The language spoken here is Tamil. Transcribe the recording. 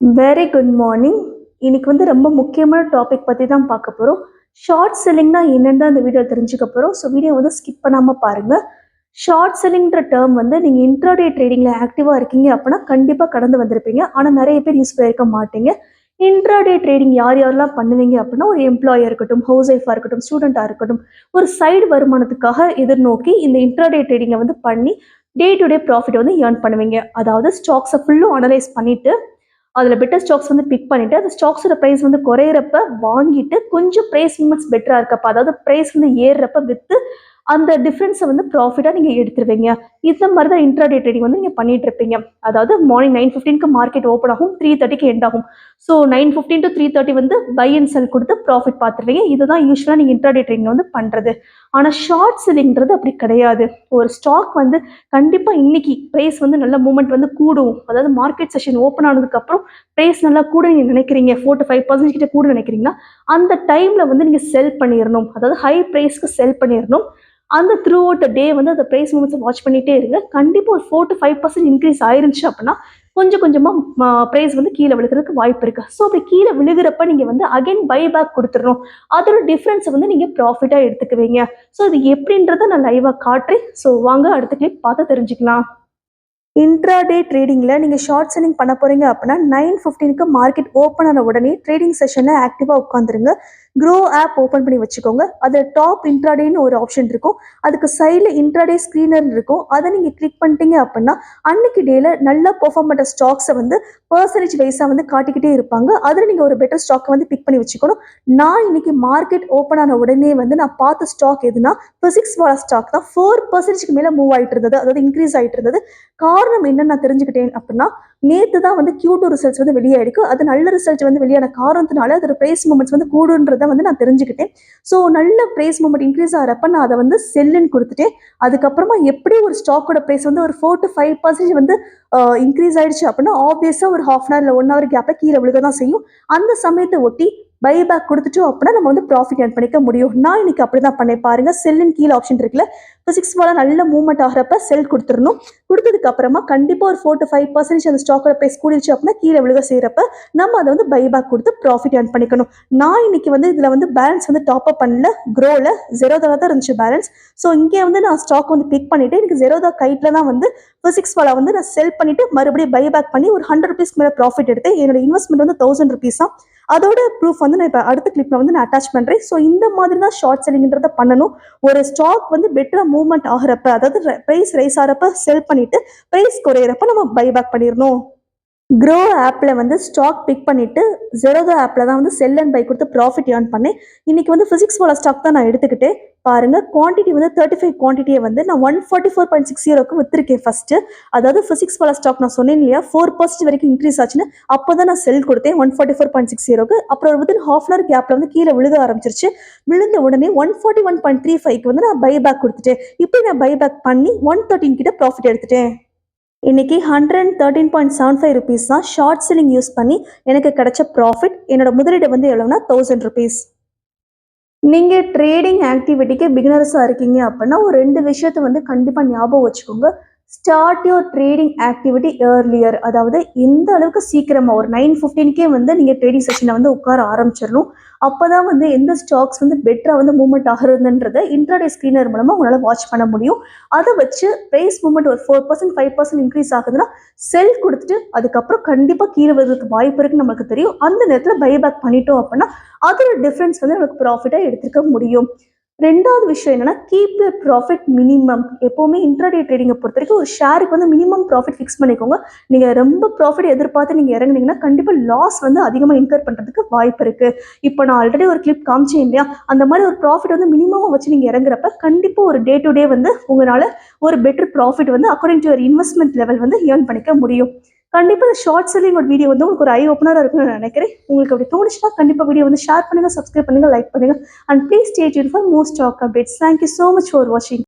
வெரி குட் மார்னிங் இன்னைக்கு வந்து ரொம்ப முக்கியமான டாபிக் பற்றி தான் பார்க்க போகிறோம் ஷார்ட் செல்லிங்னா என்னன்னு தான் இந்த வீடியோ தெரிஞ்சுக்க போகிறோம் ஸோ வீடியோ வந்து ஸ்கிப் பண்ணாமல் பாருங்கள் ஷார்ட் செல்லிங்ன்ற டேர்ம் வந்து நீங்கள் இன்ட்ராடே ட்ரேடிங்கில் ஆக்டிவாக இருக்கீங்க அப்படின்னா கண்டிப்பாக கடந்து வந்திருப்பீங்க. ஆனால் நிறைய பேர் யூஸ் பண்ணியிருக்க மாட்டீங்க. இன்ட்ராடே ட்ரேடிங் யார் யாரெல்லாம் பண்ணுவீங்க அப்படின்னா ஒரு எம்ப்ளாயாக இருக்கட்டும் ஹவுஸ் ஒய்ஃபாக இருக்கட்டும் ஸ்டூடெண்ட்டாக இருக்கட்டும் ஒரு சைடு வருமானத்துக்காக எதிர்நோக்கி இந்த இன்ட்ராடே ட்ரேடிங்கை வந்து பண்ணி டே டு டே ப்ராஃபிட் வந்து ஏர்ன் பண்ணுவீங்க. அதாவது ஸ்டாக்ஸை ஃபுல்லும் அனலைஸ் பண்ணிவிட்டு அதில் பெட்டர் ஸ்டாக்ஸ் வந்து பிக் பண்ணிவிட்டு அந்த ஸ்டாக்ஸோட ப்ரைஸ் வந்து குறையிறப்ப வாங்கிட்டு கொஞ்சம் ப்ரைஸ் மூமெண்ட்ஸ் பெட்டராக இருக்கப்போ அதாவது ப்ரைஸ் வந்து ஏறுறப்ப விற்று அந்த டிஃப்ரென்ஸை வந்து ப்ராஃபிட்டாக நீங்கள் எடுத்துருவீங்க. இந்த மாதிரி தான் இன்ட்ராடே ட்ரேடிங் வந்து நீங்கள் பண்ணிட்டு இருப்பீங்க. அதாவது மார்னிங் நைன் ஃபிஃப்டீனுக்கு மார்க்கெட் ஓப்பன் ஆகும் த்ரீ தேர்ட்டிக்கு எண்ட் ஆகும். So nine fifteen to three thirty வந்து பை அண்ட் செல் கொடுத்து ப்ராஃபிட் பார்த்துருவீங்க. இதுதான் யூஸ்வலாக நீங்கள் இன்ட்ராடே ட்ரேடிங் வந்து பண்ணுறது ஆனால் ஷார்ட் செல்லிங்கிறது அப்படி கிடையாது. ஒரு ஸ்டாக் வந்து கண்டிப்பாக இன்னைக்கு ப்ரைஸ் வந்து நல்ல மூமெண்ட் வந்து கூடும். அதாவது மார்க்கெட் செஷன் ஓப்பன் ஆனதுக்கப்புறம் ப்ரைஸ் நல்லா கூட நீங்கள் நினைக்கிறீங்க. ஃபோர் டு ஃபைவ் பர்சன்ட் கிட்ட கூட நினைக்கிறீங்கன்னா அந்த டைமில் வந்து நீங்கள் செல் பண்ணிடணும் அதாவது ஹை ப்ரைஸ்க்கு செல் பண்ணிடணும் அந்த த்ரூ அவுட் த டே வந்து அந்த ப்ரைஸ் மூமெண்ட்ஸை வாட்ச் பண்ணிகிட்டே இருங்க. கண்டிப்பாக ஒரு four to five percent increase ஆயிருந்துச்சு அப்படின்னா கொஞ்சம் கொஞ்சமாக ப்ரைஸ் வந்து கீழே விழுகிறதுக்கு வாய்ப்பு இருக்குது ஸோ அப்படி கீழே விழுகிறப்ப நீங்கள் வந்து அகைன் பை பேக் கொடுத்துடணும். அதோட டிஃப்ரென்ஸை வந்து நீங்கள் ப்ராஃபிட்டாக எடுத்துக்குவீங்க. ஸோ அது எப்படின்றத நான் லைவாக காட்டுறேன். ஸோ வாங்க அடுத்த கிளிப் பார்த்து தெரிஞ்சுக்கலாம். இன்ட்ராடே ட்ரேடிங்கில் நீங்கள் ஷார்ட் செல்லிங் பண்ண போகிறீங்க அப்படின்னா நைன் ஃபிஃப்டீனுக்கு மார்க்கெட் ஓப்பன் ஆன உடனே ட்ரேடிங் செஷனில் ஆக்டிவாக உட்காந்துருங்க க்ரோ ஆப் ஓப்பன் பண்ணி வச்சுக்கோங்க. அதில் டாப் இன்ட்ராடேன்னு ஒரு ஆப்ஷன் இருக்கும். அதுக்கு சைடில் இன்ட்ராடே ஸ்க்ரீனர் இருக்கும். அதை நீங்கள் கிளிக் பண்ணிட்டீங்க அப்படின்னா அன்னைக்கு டேயில் நல்லா பெர்ஃபார்ம் பண்ணுற ஸ்டாக்ஸை வந்து பர்சன்டேஜ் வைஸாக வந்து காட்டிக்கிட்டே இருப்பாங்க. அதில் நீங்கள் ஒரு பெட்டர் ஸ்டாக்கை வந்து பிக் பண்ணி வச்சுக்கணும். நான் இன்னைக்கு மார்க்கெட் ஓப்பன் ஆன உடனே வந்து நான் பார்த்த ஸ்டாக் எதுனா ஃபிசிக்ஸ் வாழ ஸ்டாக் தான். ஃபோர் பர்சன்டேஜ்க்கு மேலே மூவ் ஆகிட்டு இருந்தது அதாவது இன்க்ரீஸ் ஆகிட்டு இருந்தது காரணம் என்ன நான் தெரிஞ்சுக்கிட்டேன் அப்படின்னா நேற்று தான் வந்து கியூ டூ ரிசல்ட்ஸ் வந்து வெளியாயிருக்கு. அது நல்ல ரிசல்ட் வந்து வெளியான காரணத்தினால அதோட ப்ரைஸ் மூமெண்ட்ஸ் வந்து கூடுன்றதை வந்து நான் தெரிஞ்சுக்கிட்டேன். ஸோ நல்ல ப்ரைஸ் மூமெண்ட் இன்க்ரீஸ் ஆகிறப்ப நான் அதை வந்து செல்லுன்னு கொடுத்துட்டேன். அதுக்கப்புறமா எப்படி ஒரு ஸ்டாக்கோட ப்ரைஸ் வந்து ஒரு ஃபோர் டு ஃபைவ் பர்சன்டேஜ் வந்து இன்க்ரீஸ் ஆயிடுச்சு அப்படின்னா ஆப்வியஸாக ஒரு ஹாஃப் அன் ஹவர் இல்லை ஒன் ஹவர் கேப்பில் கீழே விழுக தான் செய்யும். அந்த சமயத்தை ஒட்டி பை பேக் கொடுத்துட்டோம் அப்படின்னா நம்ம வந்து ப்ராஃபிட் ஏர்ன் பண்ணிக்க முடியும். நான் இன்னைக்கு அப்படி தான் பண்ணேன். பாருங்க செல்லின் கீழே ஆப்ஷன் இருக்குல்ல. பிசிக்ஸ் வால நல்ல மூவ்மெண்ட் ஆகிறப்ப செல் கொடுத்துடணும். கொடுத்ததுக்கு அப்புறமா கண்டிப்பாக ஒரு ஃபோர் டு ஃபைவ் பர்சன்டேஜ் அந்த ஸ்டாக்கோட ப்ரைஸ் கூடிடுச்சு அப்படின்னா கீழே விழுக செய்கிறப்ப நம்ம அதை வந்து பை பேக் கொடுத்து ப்ராஃபிட் ஏர்ன் பண்ணிக்கணும். நான் இன்னைக்கு வந்து இதில் வந்து பேலன்ஸ் வந்து டாப் அப் பண்ணல க்ரோவில் ஜெரோதாவில் தான் இருந்துச்சு பேலன்ஸ் ஸோ இங்கே வந்து நான் ஸ்டாக் வந்து பிக் பண்ணிட்டு எனக்கு ஜெரோதா கைட்டில் தான் வந்து ஃபிசிக்ஸ் வாலா வந்து நான் செல் பண்ணிட்டு மறுபடியும் பை பேக் பண்ணி ஒரு ஹண்ட்ரட் ருபீஸ்க்கு மேலே ப்ராஃபிட் எடுத்து என்னோட இன்வெஸ்ட்மெண்ட் வந்து தௌசண்ட் ருபீஸ் தான் அதோட ப்ரூஃப் வந்து நான் இப்போ அடுத்த கிளிப்பில் வந்து நான் அட்டாச் பண்ணுறேன் ஸோ இந்த மாதிரி தான் ஷார்ட் செல்லிங்கிறத பண்ணணும். ஒரு ஸ்டாக் வந்து பெட்டராக மூவ்மெண்ட் ஆகிறப்ப அதாவது ப்ரைஸ் ரைஸ் ஆகிறப்ப செல் பண்ணிட்டு ப்ரைஸ் குறையிறப்ப நம்ம பை பேக் பண்ணிடணும். க்ரோ ஆப்பில் வந்து ஸ்டாக் பிக் பண்ணிவிட்டு ஜெரோதோ ஆப்பில் தான் வந்து செல் அண்ட் பை கொடுத்து ப்ராஃபிட் ஏர்ன் பண்ணேன் இன்றைக்கி வந்து ஃபிசிக்ஸ் போல ஸ்டாக் தான் நான் எடுத்துக்கிட்டேன் பாருங்கள் குவான்டிட்டி வந்து தேர்ட்டி ஃபைவ் குவான்டிட்டியை வந்து நான் one forty four point six ஜீரோக்கு விற்றுருக்கேன் ஃபஸ்ட்டு அதாவது ஃபிசிக்ஸ் போல ஸ்டாக் நான் சொன்னேன் இல்லையா ஃபோர் பர்சன்ட் வரைக்கும் இன்க்ரீஸ் ஆச்சுன்னு அப்போ தான் நான் செல் கொடுத்தேன் one forty four point six ஜீரோக்கு அப்புறம் வித்தின் ஹாஃப் அன் ஹவர் கேப்பில் வந்து கீழே விழுக ஆரம்பிச்சிருச்சு. விழுந்த உடனே one forty one point three ஃபைவ்க்கு வந்து நான் பை பேக் கொடுத்துட்டேன். இப்போ நான் பை பேக் பண்ணி ஒன் தேர்ட்டின் கிட்ட ப்ராஃபிட் எடுத்துட்டேன். இன்னைக்கு hundred and thirteen point seven five rupees தான் ஷார்ட் செல்லிங் யூஸ் பண்ணி எனக்கு கிடைச்ச ப்ராஃபிட் என்னோட முதலீடு வந்து எவ்வளோனா தௌசண்ட் ருபீஸ் நீங்கள் ட்ரேடிங் ஆக்டிவிட்டிக்கு பிகினர்ஸாக இருக்கீங்க அப்படின்னா ஒரு ரெண்டு விஷயத்தை வந்து கண்டிப்பாக ஞாபகம் வச்சுக்கோங்க. Start your trading activity earlier அதாவது எந்த அளவுக்கு சீக்கிரமாக ஒரு நைன் ஃபிஃப்டீனுக்கே வந்து நீங்கள் ட்ரேடிங் செஷனை வந்து உட்கார ஆரம்பிச்சிடணும். அப்போ தான் வந்து எந்த ஸ்டாக்ஸ் வந்து பெட்டராக வந்து மூவ்மெண்ட் ஆகுறதுன்றதை இன்ட்ராடே ஸ்க்ரீனர் மூலமாக உங்களால் வாட்ச் பண்ண முடியும். அதை வச்சு ப்ரைஸ் மூவ்மெண்ட் ஒரு four percent five percent increase ஆகுதுன்னா செல் கொடுத்துட்டு அதுக்கப்புறம் கண்டிப்பாக கீழே வர்றதுக்கு வாய்ப்பு இருக்குன்னு நம்மளுக்கு தெரியும். அந்த நேரத்தில் பைபேக் பண்ணிட்டோம் அப்படின்னா அதோட டிஃப்ரென்ஸ் வந்து நம்மளுக்கு ப்ராஃபிட்டாக எடுத்துக்க முடியும். ரெண்டாவது விஷயம் என்னன்னா கீப் யூர் ப்ராஃபிட் மினிமம் எப்போவுமே இன்ட்ராடே ட்ரேடிங்கை பொறுத்த வரைக்கும் ஒரு ஷேருக்கு வந்து மினிமம் ப்ராஃபிட் ஃபிக்ஸ் பண்ணிக்கோங்க. நீங்கள் ரொம்ப ப்ராஃபிட் எதிர்பார்த்து நீங்கள் இறங்குனீங்கன்னா கண்டிப்பாக லாஸ் வந்து அதிகமாக இன்கர் பண்ணுறதுக்கு வாய்ப்பு இருக்குது இப்போ நான் ஆல்ரெடி ஒரு கிளிப் காமிச்சேன் இல்லையா? அந்த மாதிரி ஒரு ப்ராஃபிட் வந்து மினிமமாக வச்சு நீங்கள் இறங்குறப்ப கண்டிப்பாக ஒரு டே டு டே வந்து உங்களால் ஒரு பெட்டர் ப்ராஃபிட் வந்து according to your investment level வந்து ஏர்ன் பண்ணிக்க முடியும். கண்டிப்பாக இந்த ஷார்ட் செல்லிங் ஒரு வீடியோ வந்து உங்களுக்கு ஒரு ஐ ஓப்பனராக இருக்கும்னு நான் நினைக்கிறேன். உங்களுக்கு அப்படி தோணுச்சுன்னா கண்டிப்பாக வீடியோ வந்து ஷேர் பண்ணுங்கள் சப்ஸ்கிரைப் பண்ணுங்கள் லைக் பண்ணுங்கள் and please stay tune for most stock updates thank you so much for வாட்சிங்